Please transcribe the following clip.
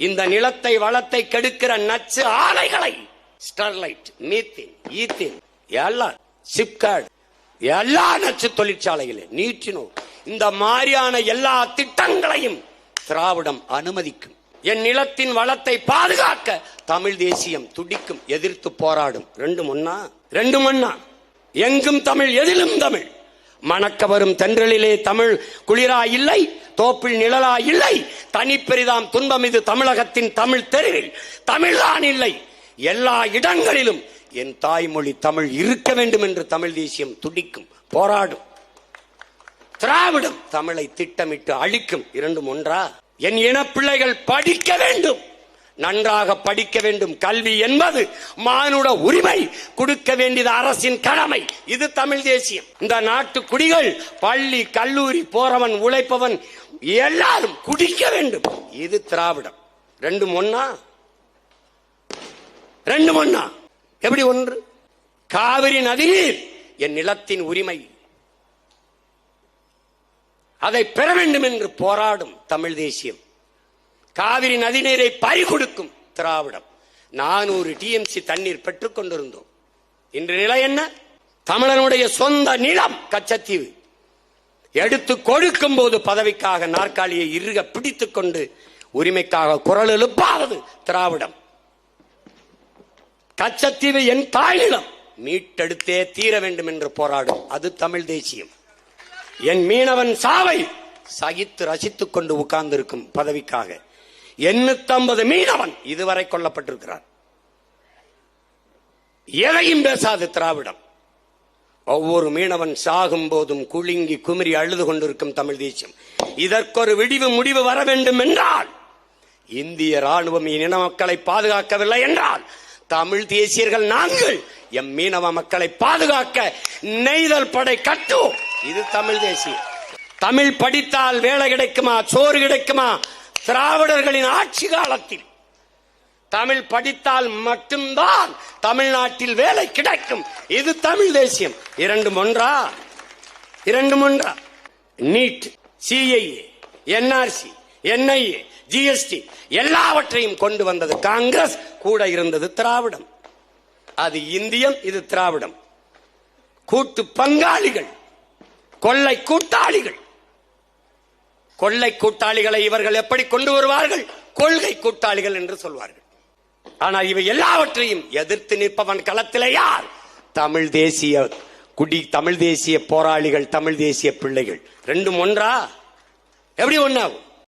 இந்த நிலத்தை வளத்தை கெடுக்கிற நச்சு ஆலைகளை. ஸ்டெர்லைட் மீத்தின் ஈத்தின் எல்லாம் சிப்கார்டு எல்லா நச்சு தொழிற்சாலைகளே நீட்டினோ இந்த மாதிரியான எல்லா திட்டங்களையும் திராவிடம் அனுமதிக்கும். என் நிலத்தின் வளத்தை பாதுகாக்க தமிழ் தேசியம் துடிக்கும் எதிர்த்து போராடும். ரெண்டு முன்னா ரெண்டு மண்ணா எங்கும் தமிழ் எதிலும் தமிழ். மணக்க வரும் தென்றலிலே தமிழ் குளிரா இல்லை தோப்பில் நிழலா இல்லை தனிப்பெரிதாம் துன்பம் இது தமிழகத்தின் தமிழ் தெருவில். தமிழ்தான் இல்லை. எல்லா இடங்களிலும் என் தாய்மொழி தமிழ் இருக்க வேண்டும் என்று தமிழ் தேசியம் துடிக்கும் போராடும். திராவிடம் தமிழை திட்டமிட்டு அழிக்கும் இரண்டும் ஒன்றா? என் இனப்பிள்ளைகள் படிக்க வேண்டும். நன்றாக படிக்க வேண்டும். கல்வி என்பது மானுட உரிமை. கொடுக்க வேண்டியது அரசின் கடமை. இது தமிழ் தேசியம். இந்த நாட்டு குடிகள் பள்ளி கல்லூரி போறவன் உழைப்பவன் எல்லாரும் குடிக்க வேண்டும். இது திராவிடம். ரெண்டு ஒன்னா ரெண்டு ஒன்னா எப்படி ஒன்று? காவிரி நதிநீர் என் நிலத்தின் உரிமை. அதை பெற வேண்டும் என்று போராடும் தமிழ் தேசியம். காவிரி நதிநீரை பறிகொடுக்கும் திராவிடம். நானூறு டிஎம்சி தண்ணீர் பெற்றுக் கொண்டிருந்தோம். இன்று நிலை என்ன? தமிழனுடைய சொந்த நிலம் கச்சத்தீவு. எடுத்து கொடுக்கும் போது பதவிக்காக நாற்காலியை இறுக பிடித்துக் கொண்டு உரிமைக்காக குரல் எழுப்பாதது திராவிடம். கச்சத்தீவு என் தாய்நிலம் மீட்டெடுத்தே தீர வேண்டும் என்று போராடும். அது தமிழ் தேசியம். என் மீனவன் சாவை சகித்து ரசித்துக் கொண்டு உட்கார்ந்திருக்கும் பதவிக்காக எண்ணூத்தம்பது மீனவன் இதுவரை கொல்லப்பட்டிருக்கிறார் எதையும் பேசாது திராவிடம். ஒவ்வொரு மீனவன் சாகும் போதும் குலுங்கி குமரி அழுது கொண்டிருக்கும் தமிழ் தேசியம். இதற்கொரு விடிவு முடிவு வர வேண்டும் என்றால் இந்திய ராணுவம் இன மக்களை பாதுகாக்கவில்லை என்றால் தமிழ் தேசியர்கள் நாங்கள் எம் மீனவ மக்களை பாதுகாக்க நெய்தல் படை கட்டும் இது தமிழ் தேசியம். தமிழ் படித்தால் வேலை கிடைக்குமா சோறு கிடைக்குமா? திராவிடர்களின் ஆட்சி காலத்தில் தமிழ் படித்தால் மட்டும்தான் தமிழ்நாட்டில் வேலை கிடைக்கும். இது தமிழ் தேசியம். இரண்டு ஒன்றா? இரண்டு ஒன்றா? NEET CIA NRC NIA GST எல்லாவற்றையும் கொண்டு வந்தது காங்கிரஸ். கூட இருந்தது திராவிடம். அது இந்தியம் இது திராவிடம். கூட்டு பங்காளிகள் கொள்ளை கூட்டாளிகள். கொள்ளை கூட்டாளிகளை இவர்கள் எப்படி கொண்டு வருவார்கள்? கொள்கை கூட்டாளிகள் என்று சொல்வார்கள். ஆனால் இவை எல்லாவற்றையும் எதிர்த்து நிற்பவன் களத்தில் யார்? தமிழ் தேசிய குடி தமிழ் தேசிய போராளிகள் தமிழ் தேசிய பிள்ளைகள். ரெண்டும் ஒன்றா? எப்படி ஒன்றாகும்